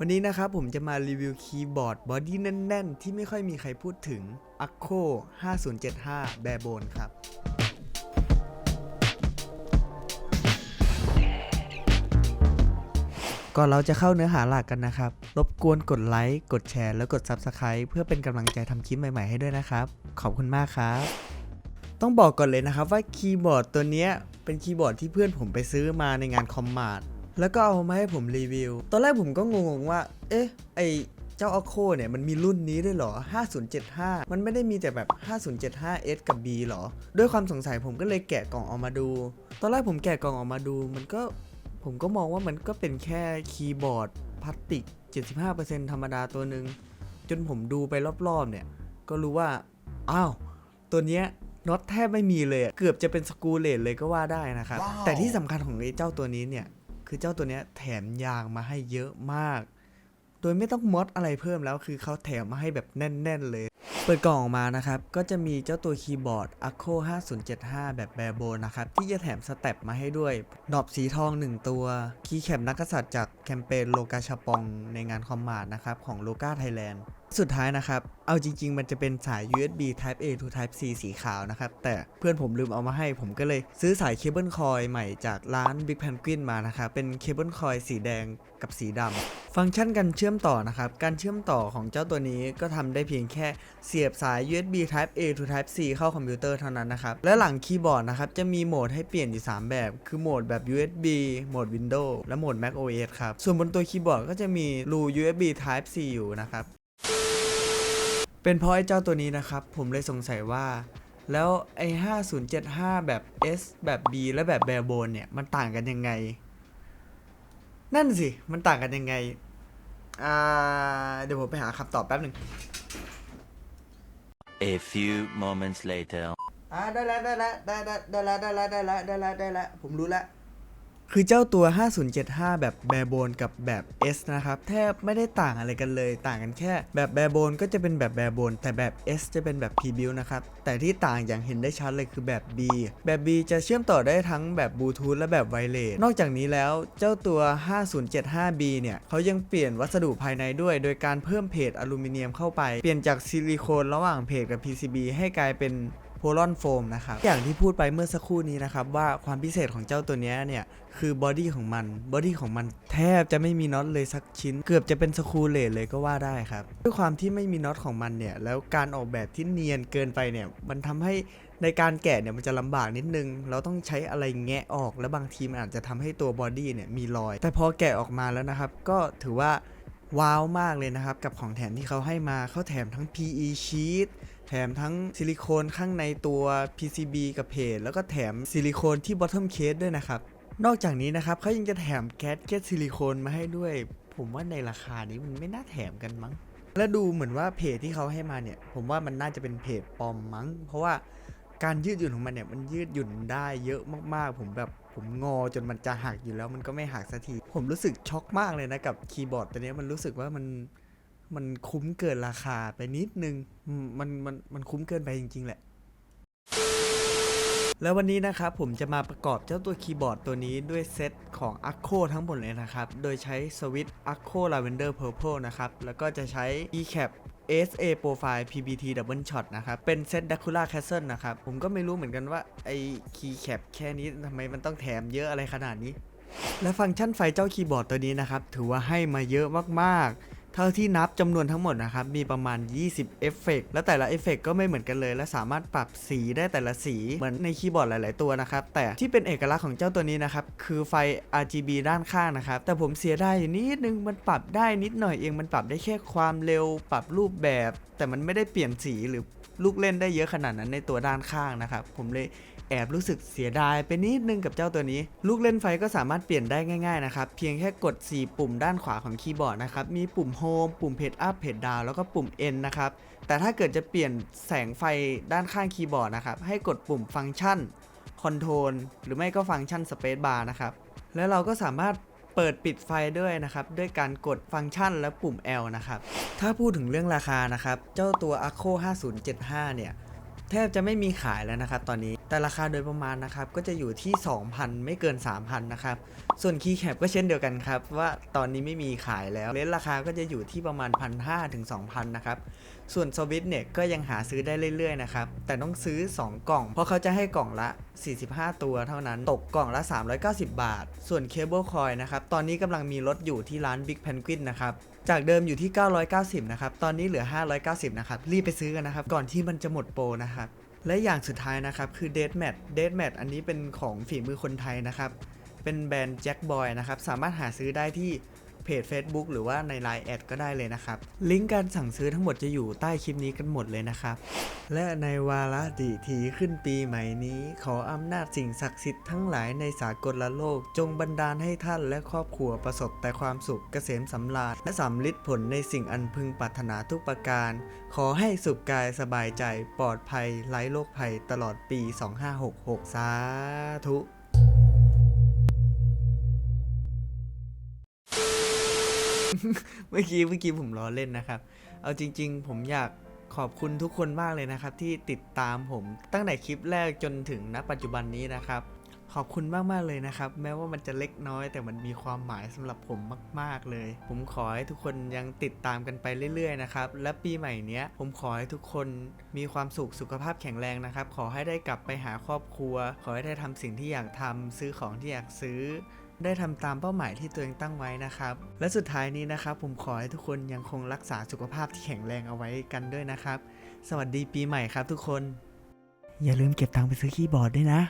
วันนี้นะครับผมจะมารีวิวคีย์บอร์ดบอดี้แน่น ๆ ที่ไม่ค่อยมีใครพูดถึง Acco 5075 b a r e b o n e ครับ ก่อนเราจะเข้าเนื้อหาหลักกันนะครับ รบกวนกดไลค์ กดแชร์ แล้วกด Subscribe เพื่อเป็นกำลังใจทำคลิปใหม่ ๆ ให้ด้วยนะครับ ขอบคุณมากครับ ต้องบอกก่อนเลยนะครับว่าคีย์บอร์ดตัวนี้เป็นคีย์บอร์ดที่เพื่อนผมไปซื้อมาในงานคอมมาร์ท แล้วก็เอามาให้ผมรีวิว ตอนแรกผมก็งงๆว่า เอ๊ะ ไอเจ้า a โคเนี่ยมันมีรุ่นนี้ด้วยเหรอ 5075 มันไม่ได้มีแต่แบบ 5075S กับ B หรอ ด้วยความสงสัยผมก็เลยแกะกล่องออกมาดู ตอนแรกผมแกะกล่องออกมาดู มันก็ผมก็มองว่ามันก็เป็นแค่คีย์บอร์ดพลาสติก 75%ธรรมดาตัวหนึ่งจนผมดูไปรอบๆเนี่ย ก็รู้ว่า อ้าว ตัวเนี้ยน็อตแทบไม่มีเลยอะเกือบจะเป็นสกรูเลตเลยก็ว่าได้นะครับว้าวแต่ที่สำคัญของไอ้เจ้าตัวนี้เนี่ย คือเจ้าตัวเนี้ยแถมยางมาให้เยอะมาก โดยไม่ต้องมอดอะไรเพิ่มแล้วคือเขาแถมมาให้แบบแน่น ๆ เลย เปิดกล่องออกมานะครับ ก็จะมีเจ้าตัวคีย์บอร์ด Acco 5075 แบบแบโบนะครับ ที่จะแถมสเต็ปมาให้ด้วยหนอบสีทอง 1 ตัว คีย์แคปนักกษัตริย์จากแคมเปญโลกาชาปองในงานคอมมาร์นะครับของโลกาไทยแลนด์ สุดท้ายนะครับ เอาจริง ๆ มันจะเป็นสาย USB Type A to Type C สีขาวนะครับ แต่เพื่อนผมลืมเอามาให้ ผมก็เลยซื้อสายเคเบิลคอยใหม่จากร้าน Big Penguin มานะครับ เป็นเคเบิลคอยสีแดงกับสีดำฟังก์ชันการเชื่อมต่อนะครับ การเชื่อมต่อของเจ้าตัวนี้ก็ทำได้เพียงแค่เสียบสาย USB Type A to Type C เข้าคอมพิวเตอร์เท่านั้นนะครับ และหลังคีย์บอร์ดนะครับ จะมีโหมดให้เปลี่ยนอยู่ 3 แบบ คือโหมดแบบ USB โหมด Windows และโหมด Mac OS ครับ ส่วนบนตัวคีย์บอร์ดก็จะมีรู USB Type C อยู่นะครับ เป็นเพราะไอ้เจ้าตัวนี้นะครับ ผมเลยสงสัยว่า แล้วไอ้5075 แบบ S แบบ B และแบบแบร์โบนเนี่ย มันต่างกันยังไง นั่นสิ มันต่างกันยังไง อ่า เดี๋ยวผมไปหาคำตอบแป๊บหนึ่ง A few moments later. อ่าได้แล้วได้แล้วได้ได้ได้แล้วได้แล้วได้แล้วได้แล้วได้แล้วผมรู้แล้ว คือเจ้าตัว 5075 แบบแบร์โบนกับแบบ S นะครับ แทบไม่ได้ต่างอะไรกันเลย ต่างกันแค่แบบแบร์โบนก็จะเป็นแบบแบร์โบนแต่แบบ S จะเป็นแบบ P-Build นะครับ แต่ที่ต่างอย่างเห็นได้ชัดเลยคือแบบ B แบบ B จะเชื่อมต่อได้ทั้งแบบบลูทูธและแบบไวเลสนอกจากนี้แล้วเจ้าตัว 5075B เนี่ยเขายังเปลี่ยนวัสดุภายในด้วย โดยการเพิ่มเพจอลูมิเนียมเข้าไป เปลี่ยนจากซิลิโคนระหว่างเพจกับ PCB ให้กลายเป็น พลอนโฟมนะครับ อย่างที่พูดไปเมื่อสักครู่นี้นะครับว่าความพิเศษของเจ้าตัวนี้เนี่ยคือบอดี้ของมัน บอดี้ของมันแทบจะไม่มีน็อตเลยสักชิ้น เกือบจะเป็นสกรูเลตเลยก็ว่าได้ครับ ด้วยความที่ไม่มีน็อตของมันเนี่ย แล้วการออกแบบที่เนียนเกินไปเนี่ย มันทำให้ในการแกะเนี่ยมันจะลำบากนิดนึง เราต้องใช้อะไรแงะออก และบางทีมันอาจจะทำให้ตัวบอดี้เนี่ยมีรอย แต่พอแกะออกมาแล้วนะครับ ก็ถือว่าว้าวมากเลยนะครับ กับของแถมที่เขาให้มาเขาแถมทั้ง PE sheet แถมทั้งซิลิโคนข้างในตัว PCB กับเพจแล้วก็แถมซิลิโคนที่ bottom case ด้วยนะครับ นอกจากนี้นะครับเขายังจะแถมแก๊สเกตซิลิโคนมาให้ด้วย ผมว่าในราคานี้มันไม่น่าแถมกันมั้ง และดูเหมือนว่าเพจที่เขาให้มาเนี่ย ผมว่ามันน่าจะเป็นเพจปลอมมั้ง เพราะว่าการยืดหยุ่นของมันเนี่ยมันยืดหยุ่นได้เยอะมากๆ ผมแบบผมงอจนมันจะหักอยู่แล้วมันก็ไม่หักสักที ผมรู้สึกช็อกมากเลยนะกับคีย์บอร์ดตัวนี้มันรู้สึกว่ามัน มันคุ้มเกินราคาไปนิดนึงมมันมันมันคุ้มเกินไปจริง ๆ แหละ แล้ววันนี้นะครับผมจะมาประกอบเจ้าตัวคีย์บอร์ดตัวนี้ด้วยเซตของ Acco ทั้งหมดเลยนะครับ โดยใช้สวิตช์ Acco Lavender Purple นะครับ แล้วก็จะใช้ eCap SA Profile PBT Double Shot นะครับ เป็นเซต Dracula Castle นะครับ ผมก็ไม่รู้เหมือนกันว่า ไอ้ Keycap แค่นี้ทำไมมันต้องแถมเยอะอะไรขนาดนี้ และฟังก์ชันไฟเจ้าคีย์บอร์ดตัวนี้นะครับ ถือว่าให้มาเยอะมากๆ เท่าที่นับจำนวนทั้งหมดนะครับมีประมาณ 20 เอฟเฟกต์และแต่ละเอฟเฟกต์ก็ไม่เหมือนกันเลย และสามารถปรับสีได้แต่ละสีเหมือนในคีย์บอร์ดหลาย ๆ ตัวนะครับ แต่ที่เป็นเอกลักษณ์ของเจ้าตัวนี้นะครับ คือไฟ RGB ด้านข้างนะครับ แต่ผมเสียดายอยู่นิดนึงมันปรับได้นิดหน่อยเองมันปรับได้แค่ความเร็ว ปรับรูปแบบ แต่มันไม่ได้เปลี่ยนสีหรือ ลูกเล่นได้เยอะขนาดนั้นในตัวด้านข้างนะครับ ผมเลยแอบรู้สึกเสียดายไปนิดนึงกับเจ้าตัวนี้ ลูกเล่นไฟก็สามารถเปลี่ยนได้ง่ายๆนะครับ เพียงแค่กด 4 ปุ่มด้านขวาของคีย์บอร์ดนะครับ มีปุ่ม Home ปุ่ม Page Up Page Down แล้วก็ปุ่ม N นะครับ แต่ถ้าเกิดจะเปลี่ยนแสงไฟด้านข้างคีย์บอร์ดนะครับ ให้กดปุ่มฟังก์ชัน Control หรือไม่ก็ฟังก์ชัน Space Bar นะครับ แล้วเราก็สามารถ เปิดปิดไฟด้วยนะครับด้วยการกดฟังก์ชันและปุ่ม L นะครับ ถ้าพูดถึงเรื่องราคานะครับ เจ้าตัว a c o 5075 เนี่ย แทบจะไม่มีขายแล้วนะครับตอนนี้แต่ราคาโดยประมาณนะครับ ก็จะอยู่ที่ 2,000 ไม่เกิน 3,000 นะครับ ส่วนคีย์แคปก็เช่นเดียวกันครับ ว่าตอนนี้ไม่มีขายแล้วเลนราคาก็จะอยู่ที่ประมาณ 1,500ถึง2,000 นะครับส่วนสวิตเนี่ยก็ยังหาซื้อได้เรื่อยๆนะครับ แต่ต้องซื้อ 2 กล่อง เพราะเขาจะให้กล่องละ 45 ตัวเท่านั้น ตกกล่องละ 390 บาท ส่วนเคเบิลคอยนะครับ ตอนนี้กำลังมีลดอยู่ที่ร้าน Big Penguin นะครับ จากเดิมอยู่ที่ 990 นะครับ ตอนนี้เหลือ 590 นะครับ รีบไปซื้อกันนะครับ ก่อนที่มันจะหมดโปรนะครับ และอย่างสุดท้ายนะครับ คือ Dead Mat Dead Mat อันนี้เป็นของฝีมือคนไทยนะครับ เป็นแบรนด์ Jack Boy นะครับ สามารถหาซื้อได้ที่ เพจ Facebook หรือว่าใน Line แอดก็ได้เลยนะครับ ลิงก์การสั่งซื้อทั้งหมดจะอยู่ใต้คลิปนี้กันหมดเลยนะครับ และในวาระดีทีขึ้นปีใหม่นี้ ขออำนาจสิ่งศักดิ์สิทธิ์ทั้งหลายในสากลโลก จงบันดาลให้ท่านและครอบครัวประสบแต่ความสุขเกษมสำราญและสำลิดผลในสิ่งอันพึงปรารถนาทุกประการ ขอให้สุขกายสบายใจปลอดภัยไร้โรคภัยตลอดปี 2566 สาธุ เมื่อกี้เมื่อกี้ผมล้อเล่นนะครับ เอาจริง ๆ ผมอยากขอบคุณทุกคนมากเลยนะครับ ที่ติดตามผมตั้งแต่คลิปแรกจนถึงณปัจจุบันนี้นะครับ ขอบคุณมากๆเลยนะครับ แม้ว่ามันจะเล็กน้อย แต่มันมีความหมายสำหรับผมมาก ๆเลย ผมขอให้ทุกคนยังติดตามกันไปเรื่อย ๆ นะครับ และปีใหม่เนี้ย ผมขอให้ทุกคนมีความสุขสุขภาพแข็งแรงนะครับ ขอให้ได้กลับไปหาครอบครัว ขอให้ได้ทำสิ่งที่อยากทำซื้อของที่อยากซื้อ ได้ทำตามเป้าหมายที่ตัวเองตั้งไว้นะครับ และสุดท้ายนี้นะครับผมขอให้ทุกคนยังคงรักษาสุขภาพที่แข็งแรงเอาไว้กันด้วยนะครับ สวัสดีปีใหม่ครับทุกคน อย่าลืมเก็บตังค์ไปซื้อคีย์บอร์ดด้วยนะ